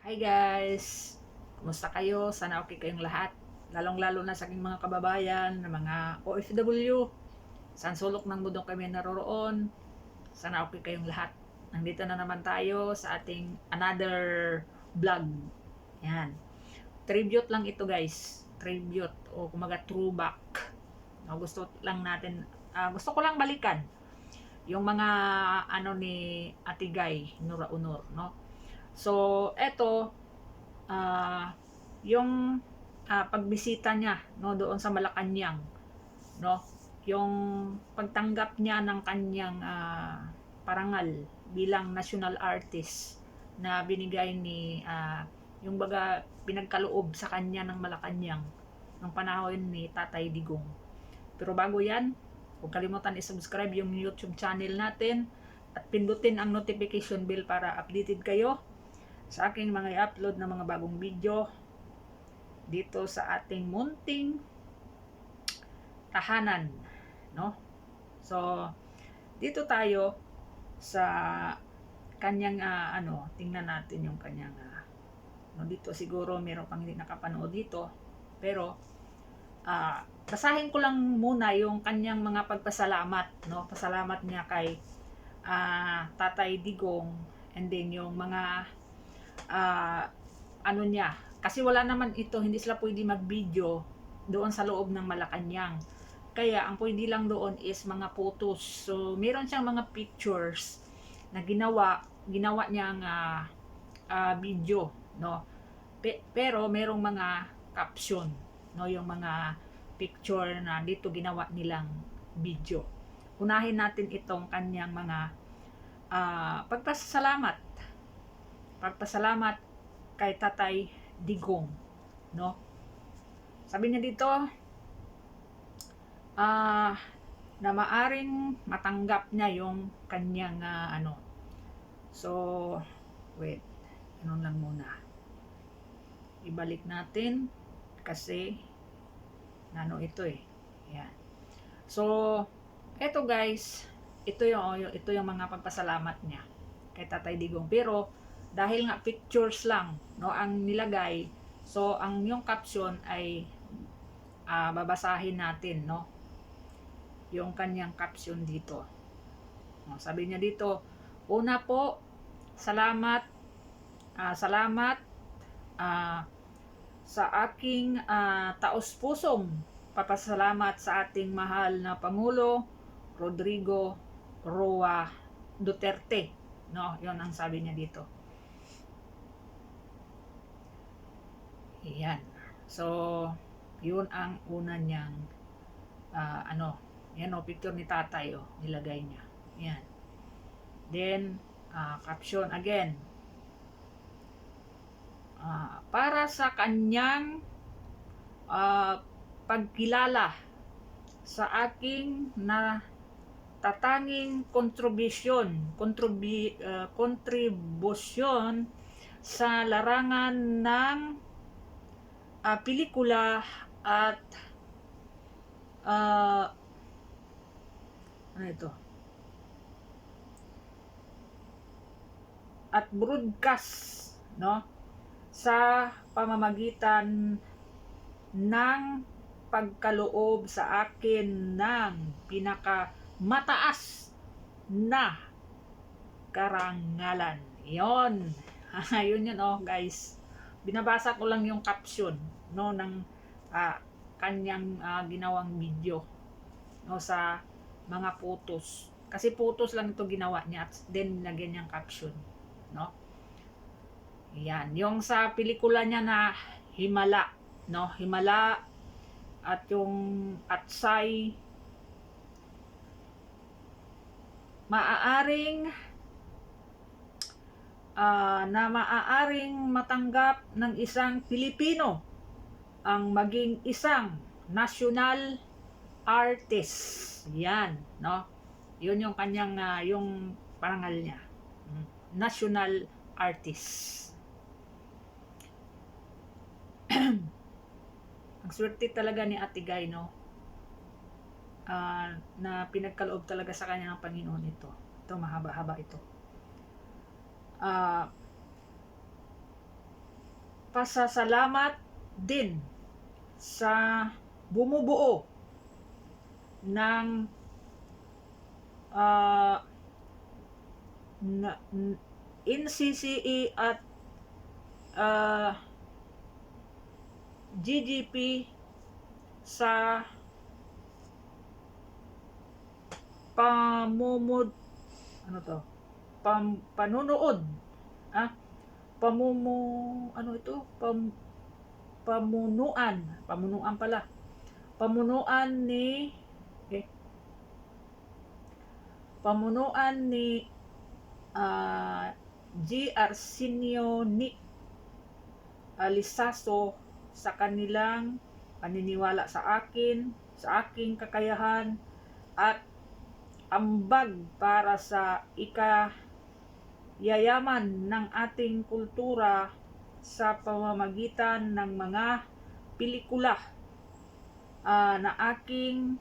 Hi guys! Kumusta kayo? Sana okay kayong lahat. Lalong-lalo na sa aking mga kababayan, mga OFW. San sulok ng mundo kami naroroon. Sana okay kayong lahat. Nandito na naman tayo sa ating another vlog. Yan. Tribute lang ito guys. Tribute o kumaga throwback. No, gusto lang natin, ah, gusto ko lang balikan yung mga ano ni Atigay Nura Unor, no? So, eto, ah, yung ah, pagbisita niya, no, doon sa Malacanang, no, yung pagtanggap niya ng kanyang ah, parangal bilang national artist na binigay ni, ah, yung baga pinagkaloob sa kanya ng Malacanang ng panahon ni Tatay Digong. Pero bago yan, huwag kalimutan i-subscribe yung YouTube channel natin at pindutin ang notification bell para updated kayo sa aking mga i-upload na mga bagong video dito sa ating munting tahanan, no? So, dito tayo sa kanyang ah, ano, tingnan natin yung kanyang ah, no, dito siguro meron pang hindi nakapanood dito, pero ah, basahin ko lang muna yung kanyang mga pagpasalamat, no? Pasalamat niya kay ah, Tatay Digong and then yung mga ah, ano niya, kasi wala naman ito, hindi sila pwede mag-video doon sa loob ng Malacanang. Kaya ang pwede lang doon is mga photos. So meron siyang mga pictures na ginawa, ginawa niyang ah, ah, video, no? Pe- pero merong mga caption, no, yung mga picture na dito ginawa nilang video. Unahin natin itong kanyang mga ah, pagpasalamat. Pagpasalamat kay Tatay Digong, no? Sabi niya dito, ah, na maaring matanggap niya yung kanyang ah, ano. So, wait, ano lang muna. Ibalik natin kasi nano ito eh. Yan. So, eto guys, ito yung ito yung mga pagpasalamat niya kay Tatay Digong. Pero dahil nga pictures lang no ang nilagay, so ang yung caption ay ah, babasahin natin no. Yung kanyang caption dito. No, sabi niya dito, una po, salamat ah, salamat ah, sa aking ah, taos-pusong papasalamat sa ating mahal na Pangulo Rodrigo Roa Duterte. No, 'yon ang sabi niya dito. Yan. So, yun ang una niyang ah, ano, yan o, picture ni tatay o, nilagay niya. Yan. Then, ah, caption again. Ah, para sa kanyang ah, pagkilala sa aking na tatanging kontribusyon, kontribi, ah, kontribusyon sa larangan ng ah, pelikula at ah, ano ito? At broadcast, no? Sa pamamagitan ng pagkaloob sa akin ng pinaka mataas na karangalan. Yon. Yun yun oh guys binabasa ko lang yung caption no ng ah, kanyang ah, ginawang video no sa mga photos. Kasi photos lang ito ginawa niya at then lagyan niyang caption no? Yan. Yung sa pelikula niya na Himala no? Himala at yung Atsay. Maaaring ah, na maaaring matanggap ng isang Pilipino ang maging isang national artist. Yan, no? Yun yung kanyang ah, yung parangal niya. Mm, National artist. ang swerte talaga ni Ate Guy, no? Ah, na pinagkaloob talaga sa kanya ng Panginoon ito. Ito, mahaba-haba ito. Ah, pasasalamat din sa bumubuo ng ah, na, NCCE at ah, GGP sa pamumud ano to pam, panunood ah pamumu ano ito? Pam, pamunuan. Pamunuan pala. Pamunuan ni eh, pamunuan ni ah, G. Arsenio ni Alisaso sa kanilang paniniwala sa akin, sa aking kakayahan at ambag para sa ika yayaman ng ating kultura sa pamamagitan ng mga pelikula ah, na aking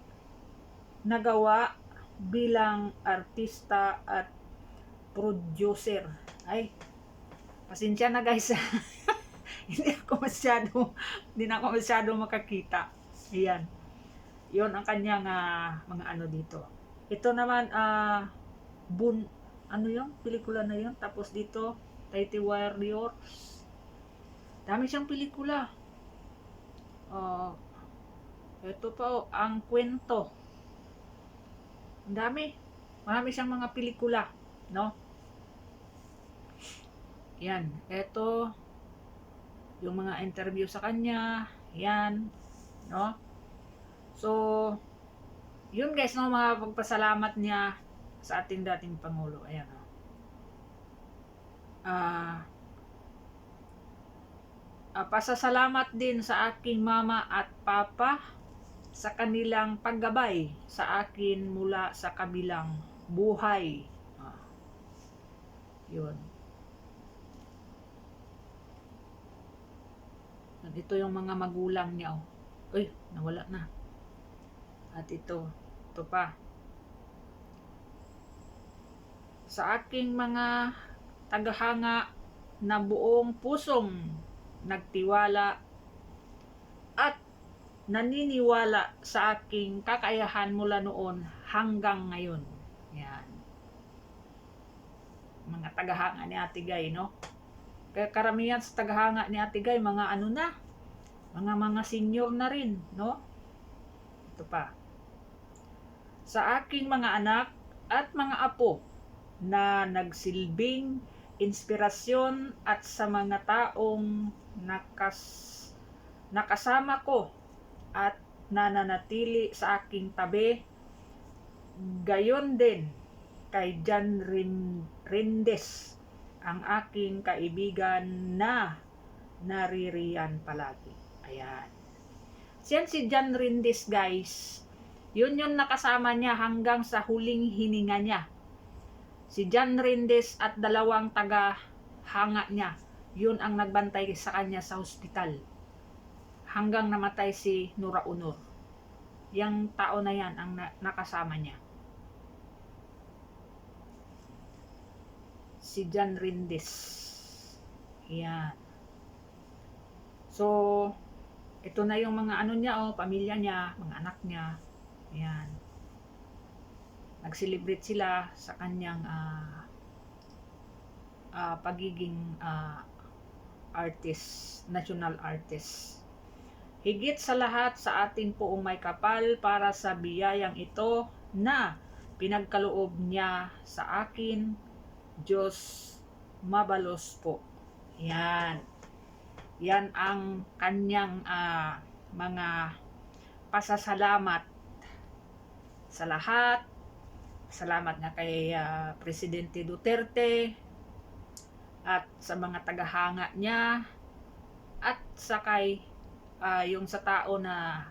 nagawa bilang artista at producer. Ay, pasensya na guys. hindi ako masyado, hindi na ako masyado makakita. Ayan. Yon ang kanyang ah, mga ano dito. Ito naman, ah, bun, ano yung pelikula na yun? Tapos dito, Tighty Warriors. Dami siyang pelikula. Oh, ito pa, oh, ang kwento. Ang dami. Marami siyang mga pelikula, no? Yan, ito yung mga interview sa kanya, yan, no? So, yun guys, no, mga pagpasalamat niya sa ating dating Pangulo. Ayan, no? Ah, ah, pasasalamat din sa aking mama at papa sa kanilang paggabay sa akin mula sa kabilang buhay. Ah, yun. Ito yung mga magulang niya. Oh. Uy, nawala na. At ito, ito pa. Sa aking mga tagahanga na buong pusong nagtiwala at naniniwala sa aking kakayahan mula noon hanggang ngayon. Yan. Mga tagahanga ni Ate Gay, no? Kaya karamihan sa tagahanga ni Ate Gay, mga ano na, mga mga senior na rin, no? Ito pa. Sa aking mga anak at mga apo na nagsilbing inspirasyon at sa mga taong nakas, nakasama ko at nananatili sa aking tabi, gayon din kay Jan Rin, Rindes ang aking kaibigan na naririyan palagi. Ayan. Siyan si John Rindis, guys. Yun yung nakasama niya hanggang sa huling hininga niya. Si John Rindis at dalawang taga hanga niya. Yun ang nagbantay sa kanya sa hospital. Hanggang namatay si Nura Unor. Yang tao na yan ang na- nakasama niya. si John Rindis. Yan. So, ito na yung mga ano niya, oh, pamilya niya, mga anak niya. Yan. Nag-celebrate sila sa kanyang ah, ah, pagiging ah, artist, national artist. Higit sa lahat sa ating poong may kapal para sa biyayang ito na pinagkaloob niya sa akin Diyos mabalos po. Yan. Yan ang kanyang ah, mga pasasalamat sa lahat. Salamat nga kay ah, Presidente Duterte at sa mga tagahanga niya at sa kay ah, yung sa tao na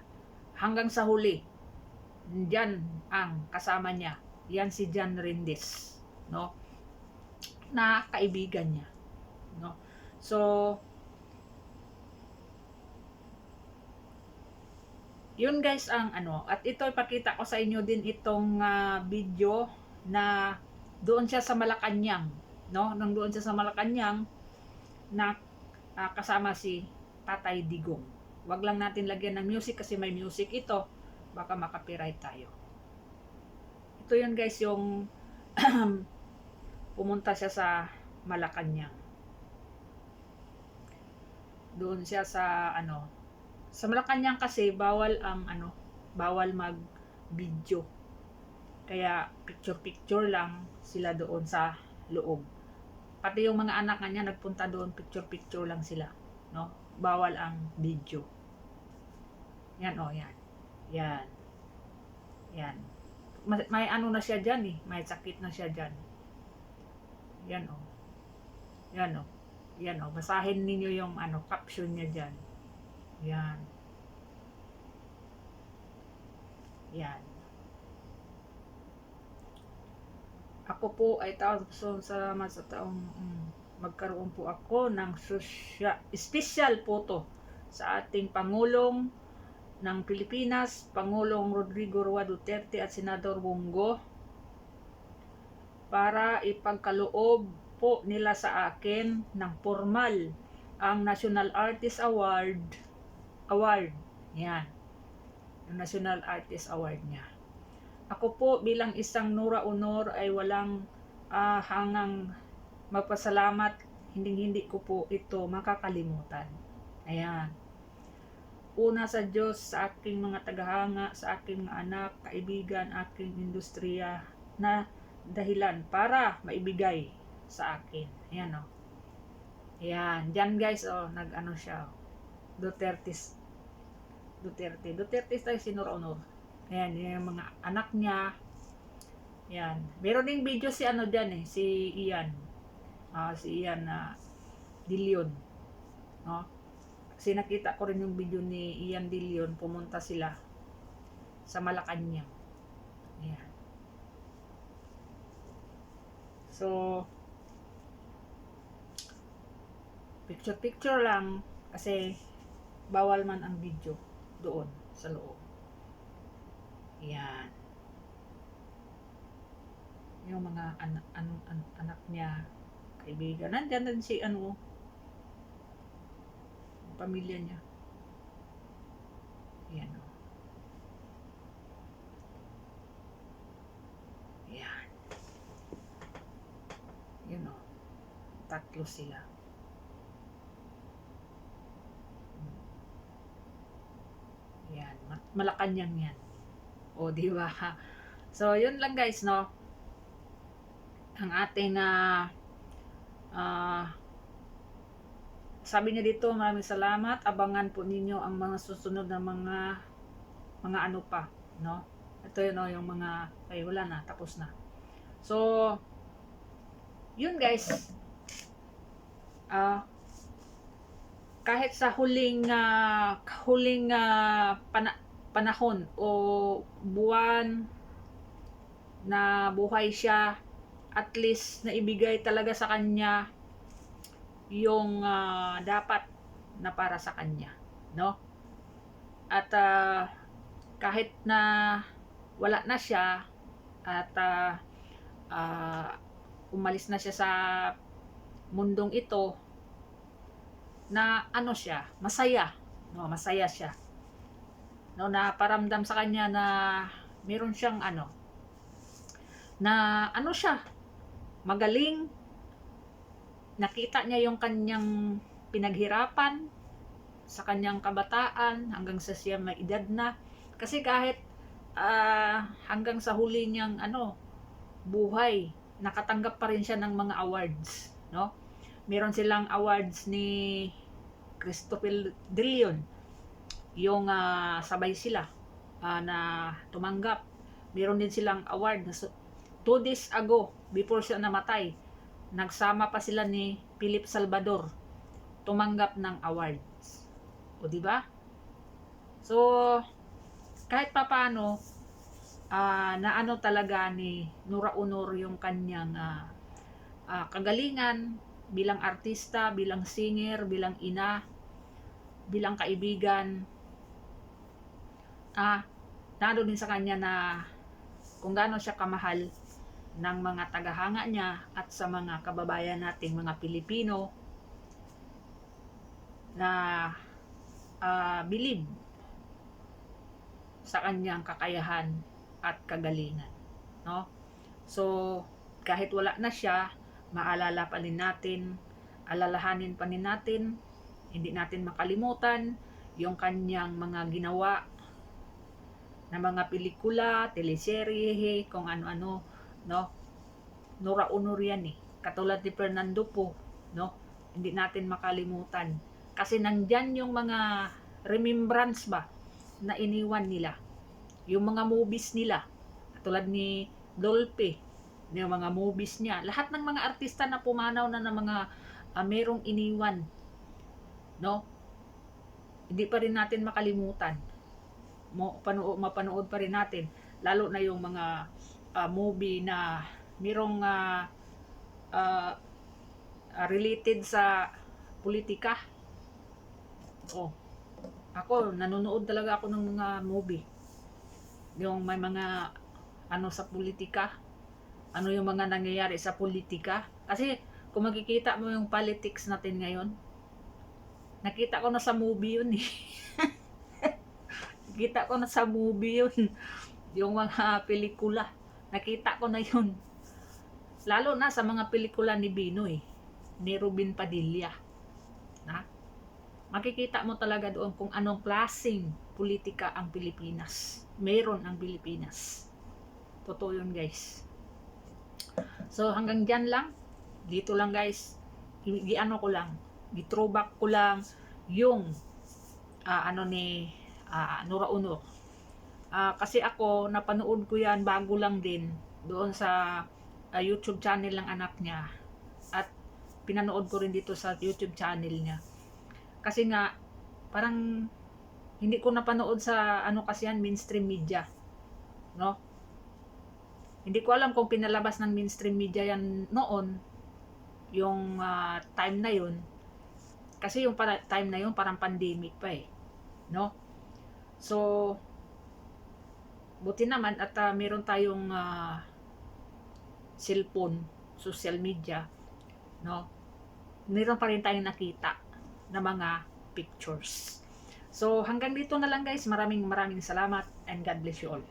hanggang sa huli diyan ang kasama niya. Yan si John Rindis, no? na kaibigan niya. No? So, yun guys ang ano. At ito ipakita ko sa inyo din itong ah, video na doon siya sa Malacanang. No? Nang doon siya sa Malacanang na ah, kasama si Tatay Digong. Wag lang natin lagyan ng music kasi may music ito. Baka makapiright tayo. Ito yun guys, yung pumunta siya sa Malacanang. Doon siya sa ano, sa Malacanang kasi bawal ang ano, bawal mag video. Kaya picture-picture lang sila doon sa loob. Pati yung mga anak niya nagpunta doon, picture-picture lang sila, no? Bawal ang video. Yan oh, yan. Yan. Yan. May, may ano na siya diyan eh, may sakit na siya diyan. Yan oh. Yan oh. Yan oh, basahin ninyo yung ano caption niya diyan. Yan. Yan. Ako po ay thousand salamat sa taong mm, magkaroon po ako ng sosya, special photo sa ating Pangulong ng Pilipinas, Pangulong Rodrigo Roa Duterte at Senador Bongo para ipagkaloob po nila sa akin ng formal ang National Artist Award Award. Yan. National Artist Award niya. Ako po bilang isang Nura Honor ay walang ah, hangang magpasalamat. Hindi-hindi ko po ito makakalimutan. Ayan. Una sa Diyos, sa aking mga tagahanga, sa aking mga anak, kaibigan, aking industriya na dahilan para maibigay sa akin. Ayan o. Oh. Ayan. Diyan guys, oh, nag-ano siya. oh. Duterte. Duterte. Duterte tayo si Nora Honor. Ayan, yung mga anak niya. Ayan. Meron ding video si ano dyan eh, si Ian. Ah, si Ian na Dilion. No? Kasi nakita ko rin yung video ni Ian Dilion, pumunta sila sa Malacanang. Ayan. So, picture-picture lang kasi bawal man ang video doon sa loob. Yan. Yung mga anak, an, an, anak niya, kaibigan. Nandyan din si ano, pamilya niya. Yan o. Yan. Yun o. Tatlo sila. Yan. Ma- Malacanang yan. O, di ba? So, yun lang guys, no? Ang ating ah ah, sabi niya dito, maraming salamat. Abangan po ninyo ang mga susunod na mga mga ano pa, no? Ito yun, no, yung mga ay wala na, tapos na. So, yun guys. Ah, kahit sa huling ah, huling ah, pana- panahon o buwan na buhay siya at least na ibigay talaga sa kanya yung ah, dapat na para sa kanya no? At ah, kahit na wala na siya at ah, ah, umalis na siya sa mundong ito na ano siya masaya no? Masaya siya no na paramdam sa kanya na meron siyang ano na ano siya magaling nakita niya yung kanyang pinaghirapan sa kanyang kabataan hanggang sa siya may edad na. Kasi kahit ah, hanggang sa huli niyang ano buhay nakatanggap pa rin siya ng mga awards no? Meron silang awards ni Christopher De Leon yung ah, sabay sila ah, na tumanggap. Meron din silang award na so, two days ago before siya namatay nagsama pa sila ni Philip Salvador tumanggap ng awards. O di ba? So kahit papaano ah naano talaga ni Nora Honor yung kanyang ah, ah, kagalingan bilang artista, bilang singer, bilang ina, bilang kaibigan. Ah, nado din sa kanya na kung gaano siya kamahal ng mga tagahanga niya at sa mga kababayan nating mga Pilipino na ah, bilib sa kanyang kakayahan at kagalingan. No? So, kahit wala na siya, maalala pa rin natin, alalahanin pa rin natin, hindi natin makalimutan yung kanyang mga ginawa na mga pelikula, teleserye, kung ano-ano, no? Nora Honor yan eh. Katulad ni Fernando po, no? Hindi natin makalimutan. Kasi nandyan yung mga remembrance ba na iniwan nila. Yung mga movies nila. Katulad ni Dolpe, yung mga movies niya. Lahat ng mga artista na pumanaw na ng mga ah, merong iniwan. No? Hindi pa rin natin makalimutan. Mo, panood, mapanood pa rin natin. Lalo na yung mga ah, movie na merong ah, ah, related sa politika. Oh. Ako, nanonood talaga ako ng mga movie. Yung may mga ano sa politika. Ano yung mga nangyayari sa politika. Kasi kung makikita mo yung politics natin ngayon, nakita ko na sa movie yun eh. nakita ko na sa movie yun. Yung mga pelikula. Nakita ko na yun. Lalo na sa mga pelikula ni Binoy. Ni Ruben Padilla. Na? Makikita mo talaga doon kung anong klaseng politika ang Pilipinas. Meron ang Pilipinas. Totoo yun guys. So hanggang dyan lang. Dito lang guys. I- Gi-ano ko lang. Gi-throwback ko lang yung ah, ano ni ah, Nora Uno. Ah, kasi ako, napanood ko yan bago lang din doon sa ah, YouTube channel ng anak niya. At pinanood ko rin dito sa YouTube channel niya. Kasi nga, parang hindi ko napanood sa ano kasi yan, mainstream media. No? Hindi ko alam kung pinalabas ng mainstream media yan noon, yung ah, time na yun. Kasi yung para, time na yun, parang pandemic pa eh. No? So, buti naman at ah, meron tayong ah, cellphone, social media, no? Meron pa rin tayong nakita na mga pictures. So, hanggang dito na lang guys. Maraming maraming salamat and God bless you all.